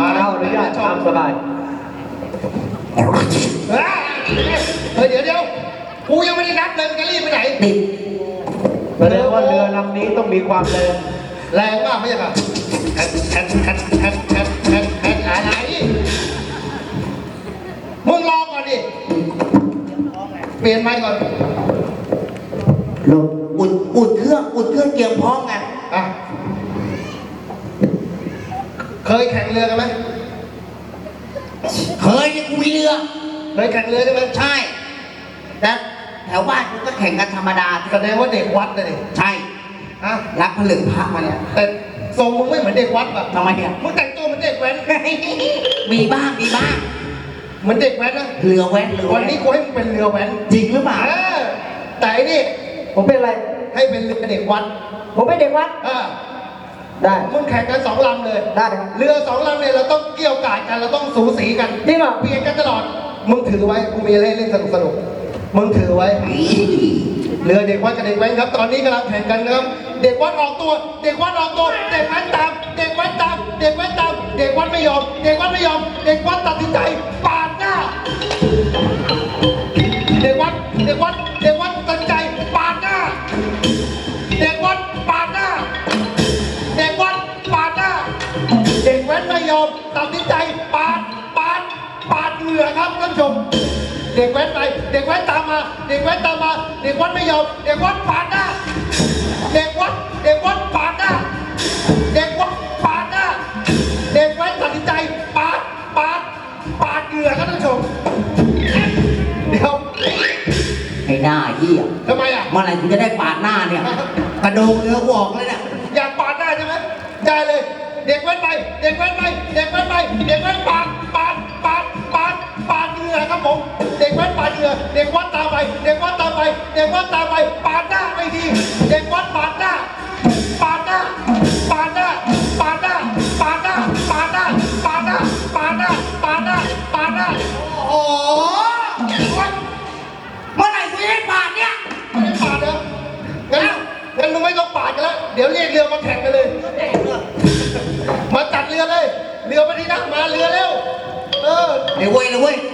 มาแล้วอนุญาตตามสบายเฮ้ยเดี๋ยวเดี๋ยวกูยังไม่ได้นับเลยมึงจะรีบไปไหน ติดแสดงว่าเรือลำนี้ต้องมีความแรงแรงมากไม่ใช่ป่ะแฮนแฮนแฮนแฮนแฮนแฮนแฮนอะไรมึงรอก่อนดิ เปลี่ยนไมค์ก่อน ลงอุ่นอุ่นเครื่องอุ่นเครื่องเตรียมพร้อมไง อะ เคยแข่งเรือกันไหมเคยเนี่ยกูมีเรือ เคยแข่งเรือใช่ไหมใช่ แต่แถวบ้านกูก็แข่งกันธรรมดา แสดงว่าเด็กวัดนะดิใช่ฮะรับผลึกพระมาเนี่ย แต่ทรงมึงไม่เหมือนเด็กวัดแบบทำไมอะ มึงแต่งตัวเหมือนเด็กแว้นมีบ้างมีบ้าง เหมือนเด็กแว้นนะเรือแว้นเรือวัแว้นนนี้กูให้มึงเป็นเรือแว้นจริงหรือเปล่า เออแต่ไอ้นี่ผมเป็นอะไร ให้เป็นเรือเด็กวัดผมเป็นเด็กวัด เออ ได้มึงแข่งกันสองลำเลยได้ครับเรือสองลำเนี่ยเราต้องเกี่ยวกาดกันเราต้องสูสีกันจริงเหรอเปลี่ยนกันตลอด มึงถือไว้กูมีอะไรให้เล่นสนุกสนุกๆมึงถือไว้เรือเด็กวัดกับเด็กแว้นครับ ตอนนี้กำลังแข่งกันนะครับ เด็กวัดออกตัว เด็กวัดออกตัว เด็กแว้นตาม เด็กแว้นตาม เด็กแว้นตาม เด็กวัดไม่ยอม เด็กวัดไม่ยอม เด็กวัดตัดสินใจปาด เหงื่อครับท่านผู้ชม เด็กแว้นไป เด็กแว้นตามมา เด็กแว้นตามมา เด็กวัดไม่ยอม เด็กวัดปาดหน้า เด็กวัด เด็กวัดปาดหน้า เด็กวัดปาดหน้า เด็กแว้นตัดสินใจปาด ปาด ปาดเหงื่อครับท่านผู้ชม เดี๋ยวไอ้หน้าเหี้ยทำไมอะ เมื่อไหร่กูจะได้ปาดหน้าเนี่ย กระโดงเรือกูออกเลยเนี่ยอยากปาดหน้าใช่ไหมได้เลย เด็กแว้นไป เด็กแว้นไป เด็กแว้นไป เด็กแว้นปาด ปาด ปาด ปาดปาดเหงื่อครับผม เด็กแว้นปาดเหงื่อเด็กวัดตามไป เด็กวัดตามไป เด็กวัดตามไป ปาดหน้าไม่ดี เด็กวัดปาดหน้า ปาดหน้า ปาดหน้า ปาดหน้า ปาดหน้า ปาดหน้า ปาดหน้า ปาดหน้า ปาดหน้า ปาดหน้า โอ้โหเมื่อไหร่กูจะได้ปาดเนี่ย ไม่ได้ปาดเหรองั้นงั้นมึงไม่ต้องปาดกันแล้ว เดี๋ยวเรียกเรือมาแข่งกันเลย มาจัดเรือเลย เรือมาดีนะมาเรือเร็วเอ Eh, way na way.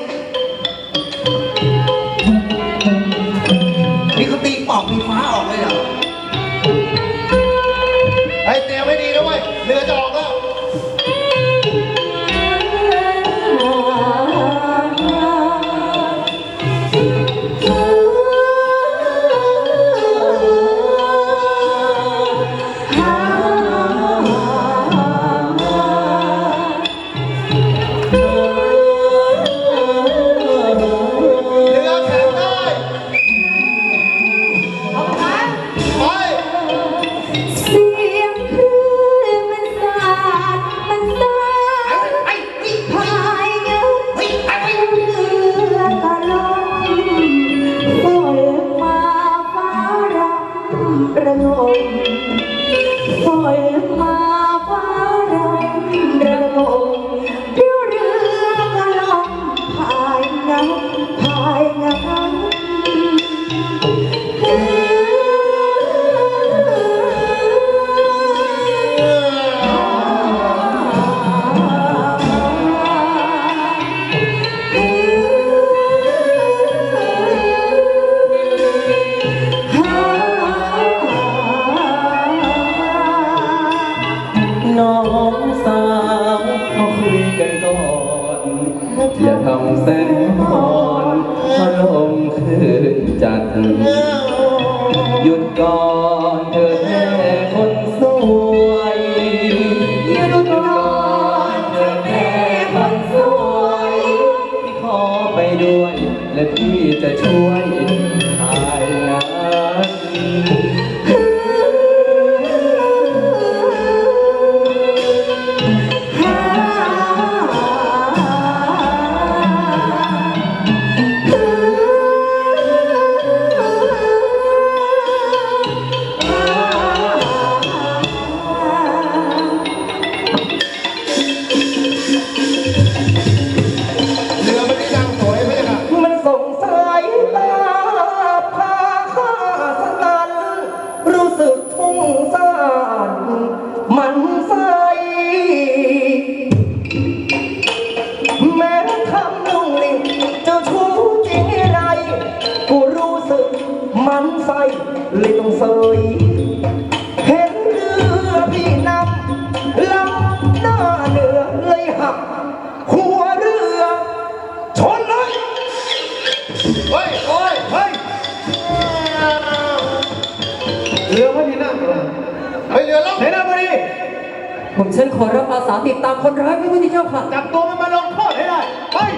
แสงอ่อนพระลมคืนจัดหยุดก่อนเธอแม่คนสวยหยุดก่อนเธอแม่คนสวยพี่ขอไปด้วย และพี่จะช่วย เลยต้องเสยเห็นเรือพี่นำลำหน้าเหนือเลยหัก หัวเรือชนเลยเฮ้ยโอ้ยเฮ้ยเรือพระที่นั่งเฮ้ยเรือล่มเสนาบดีผมฉันขอรับอาสาติดตามคนร้ายพระพุทธเจ้าค่ะจับตัวมันมา